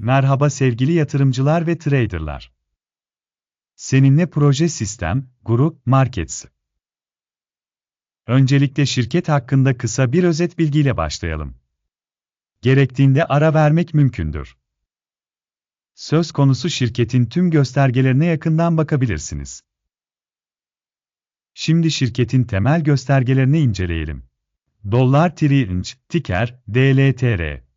Merhaba sevgili yatırımcılar ve traderlar. Seninle proje sistem, Guru, Markets. Öncelikle şirket hakkında kısa bir özet bilgiyle başlayalım. Gerektiğinde ara vermek mümkündür. Söz konusu şirketin tüm göstergelerine yakından bakabilirsiniz. Şimdi şirketin temel göstergelerini inceleyelim. Dolar Trillion, ticker, DLTR.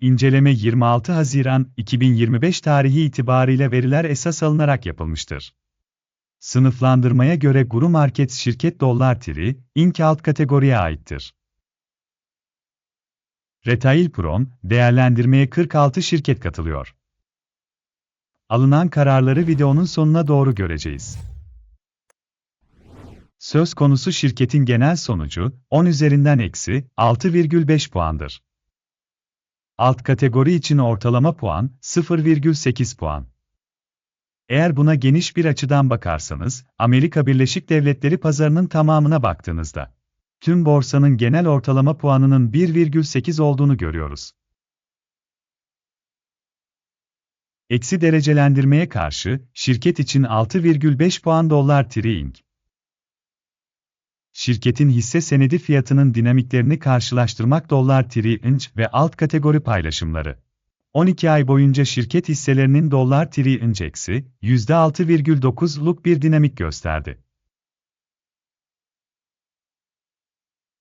İnceleme 26 Haziran 2025 tarihi itibariyle veriler esas alınarak yapılmıştır. Sınıflandırmaya göre Guru Markets şirket Dolar Tiri, Inc. alt kategoriye aittir. Retail Prom, değerlendirmeye 46 şirket katılıyor. Alınan kararları videonun sonuna doğru göreceğiz. Söz konusu şirketin genel sonucu, 10 üzerinden eksi 6,5 puandır. Alt kategori için ortalama puan 0,8 puan. Eğer buna geniş bir açıdan bakarsanız, Amerika Birleşik Devletleri pazarının tamamına baktığınızda, tüm borsanın genel ortalama puanının 1,8 olduğunu görüyoruz. Eksi derecelendirmeye karşı, şirket için 6,5 puan dolar trading. Şirketin hisse senedi fiyatının dinamiklerini karşılaştırmak dolar trading ve alt kategori paylaşımları. 12 ay boyunca şirket hisselerinin dolar trading eksi %6,9'luk bir dinamik gösterdi.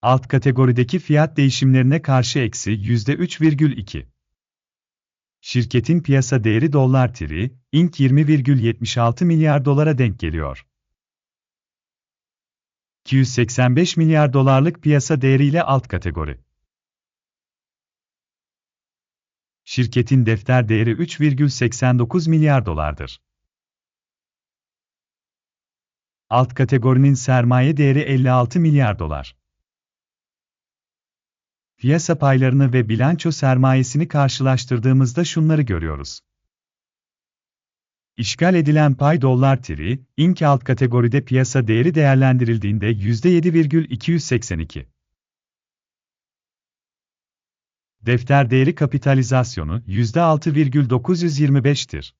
Alt kategorideki fiyat değişimlerine karşı eksi %3,2. Şirketin piyasa değeri dolar tiri, Inc. 20,76 milyar dolara denk geliyor. 285 milyar dolarlık piyasa değeriyle alt kategori. Şirketin defter değeri 3,89 milyar dolardır. Alt kategorinin sermaye değeri 56 milyar dolar. Piyasa paylarını ve bilanço sermayesini karşılaştırdığımızda şunları görüyoruz. İşgal edilen pay dolar tiri, Inc. alt kategoride piyasa değeri değerlendirildiğinde %7,282. Defter değeri kapitalizasyonu %6,925'tir.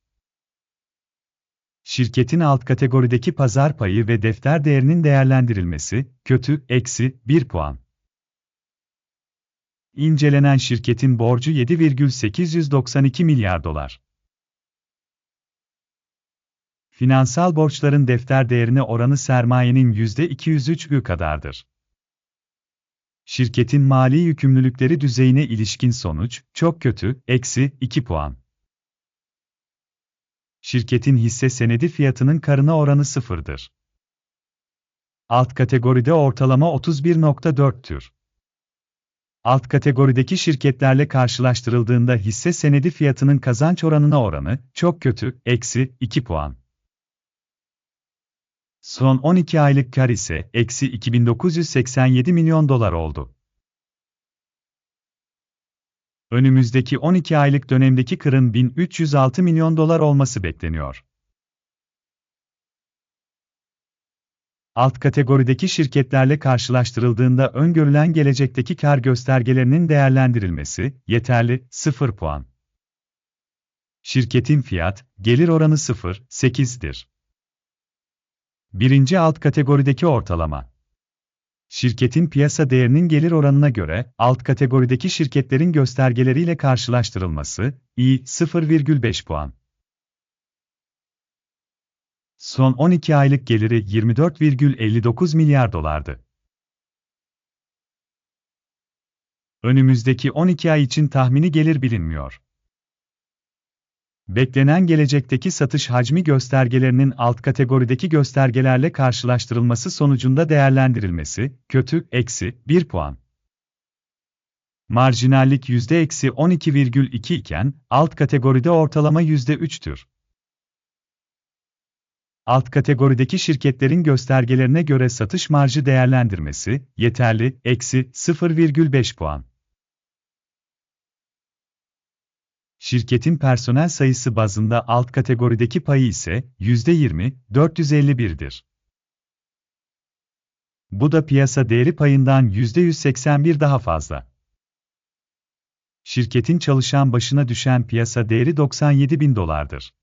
Şirketin alt kategorideki pazar payı ve defter değerinin değerlendirilmesi, kötü, eksi, 1 puan. İncelenen şirketin borcu 7,892 milyar dolar. Finansal borçların defter değerine oranı sermayenin %203'ü kadardır. Şirketin mali yükümlülükleri düzeyine ilişkin sonuç, çok kötü, eksi 2 puan. Şirketin hisse senedi fiyatının karına oranı sıfırdır. Alt kategoride ortalama 31.4'tür. Alt kategorideki şirketlerle karşılaştırıldığında hisse senedi fiyatının kazanç oranına oranı, çok kötü, eksi 2 puan. Son 12 aylık kar ise eksi 2987 milyon dolar oldu. Önümüzdeki 12 aylık dönemdeki kırın 1306 milyon dolar olması bekleniyor. Alt kategorideki şirketlerle karşılaştırıldığında öngörülen gelecekteki kar göstergelerinin değerlendirilmesi yeterli 0 puan. Şirketin fiyat gelir oranı 0.8'dir. Birinci alt kategorideki ortalama. Şirketin piyasa değerinin gelir oranına göre alt kategorideki şirketlerin göstergeleriyle karşılaştırılması, i 0,5 puan. Son 12 aylık geliri 24,59 milyar dolardı. Önümüzdeki 12 ay için tahmini gelir bilinmiyor. Beklenen gelecekteki satış hacmi göstergelerinin alt kategorideki göstergelerle karşılaştırılması sonucunda değerlendirilmesi, kötü, eksi, 1 puan. Marjinallik %eksi 12,2 iken, alt kategoride ortalama %3'tür. Alt kategorideki şirketlerin göstergelerine göre satış marjı değerlendirmesi, yeterli, eksi 0,5 puan. Şirketin personel sayısı bazında alt kategorideki payı ise %20, 451'dir. Bu da piyasa değeri payından %181 daha fazla. Şirketin çalışan başına düşen piyasa değeri 97 bin dolardır.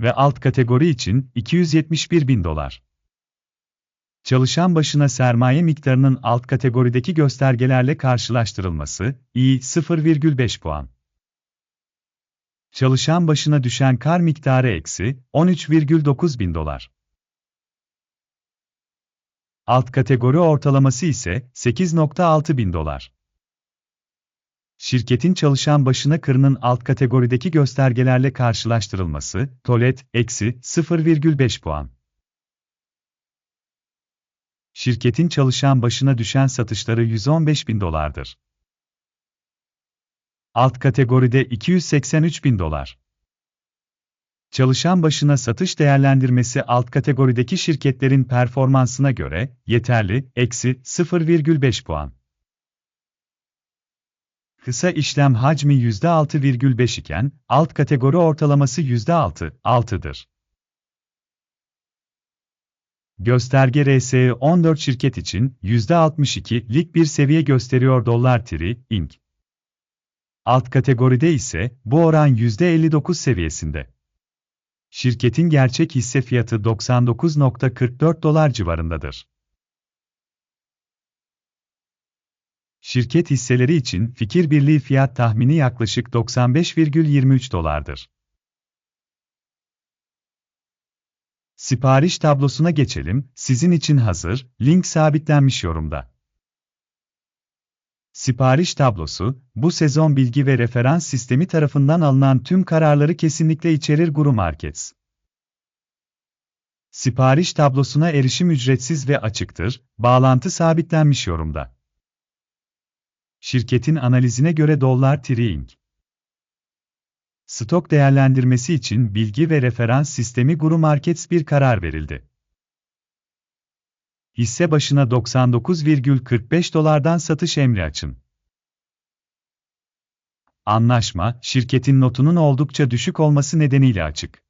Ve alt kategori için 271 bin dolar. Çalışan başına sermaye miktarının alt kategorideki göstergelerle karşılaştırılması, iyi 0,5 puan. Çalışan başına düşen kar miktarı eksi 13,9 bin dolar. Alt kategori ortalaması ise 8.6 bin dolar. Şirketin çalışan başına kırının alt kategorideki göstergelerle karşılaştırılması, TOLET, eksi 0,5 puan. Şirketin çalışan başına düşen satışları 115 bin dolardır. Alt kategoride 283 bin dolar. Çalışan başına satış değerlendirmesi alt kategorideki şirketlerin performansına göre yeterli, eksi 0,5 puan. Kısa işlem hacmi %6,5 iken, alt kategori ortalaması %6, 6'dır. Gösterge RSE 14 şirket için %62'lik bir seviye gösteriyor dolar tiri, Inc. Alt kategoride ise bu oran %59 seviyesinde. Şirketin gerçek hisse fiyatı 99.44 dolar civarındadır. Şirket hisseleri için fikir birliği fiyat tahmini yaklaşık 95,23 dolardır. Sipariş tablosuna geçelim, sizin için hazır, link sabitlenmiş yorumda. Sipariş tablosu, bu sezon bilgi ve referans sistemi tarafından alınan tüm kararları kesinlikle içerir Guru Markets. Sipariş tablosuna erişim ücretsiz ve açıktır, bağlantı sabitlenmiş yorumda. Şirketin analizine göre dolar trading. Stok değerlendirmesi için bilgi ve referans sistemi Guru Markets bir karar verildi. Hisse başına 99,45 dolardan satış emri açın. Anlaşma, şirketin notunun oldukça düşük olması nedeniyle açık.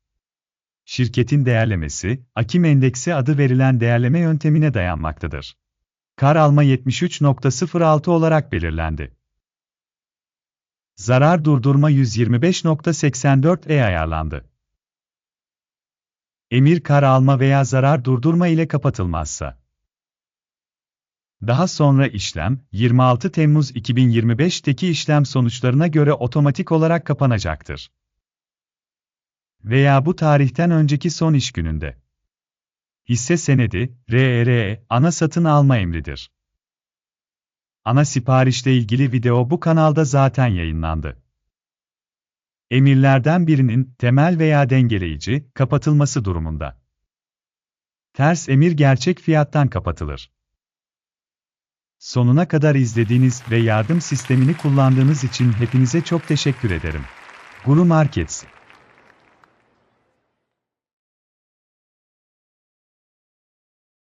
Şirketin değerlemesi, Akim Endeksi adı verilen değerleme yöntemine dayanmaktadır. Kar alma 73.06 olarak belirlendi. Zarar durdurma 125.84'e ayarlandı. Emir kar alma veya zarar durdurma ile kapatılmazsa. Daha sonra işlem, 26 Temmuz 2025'teki işlem sonuçlarına göre otomatik olarak kapanacaktır. Veya bu tarihten önceki son iş gününde. Hisse senedi, RRE, ana satın alma emridir. Ana siparişle ilgili video bu kanalda zaten yayınlandı. Emirlerden birinin temel veya dengeleyici kapatılması durumunda. Ters emir gerçek fiyattan kapatılır. Sonuna kadar izlediğiniz ve yardım sistemini kullandığınız için hepinize çok teşekkür ederim. Guru Markets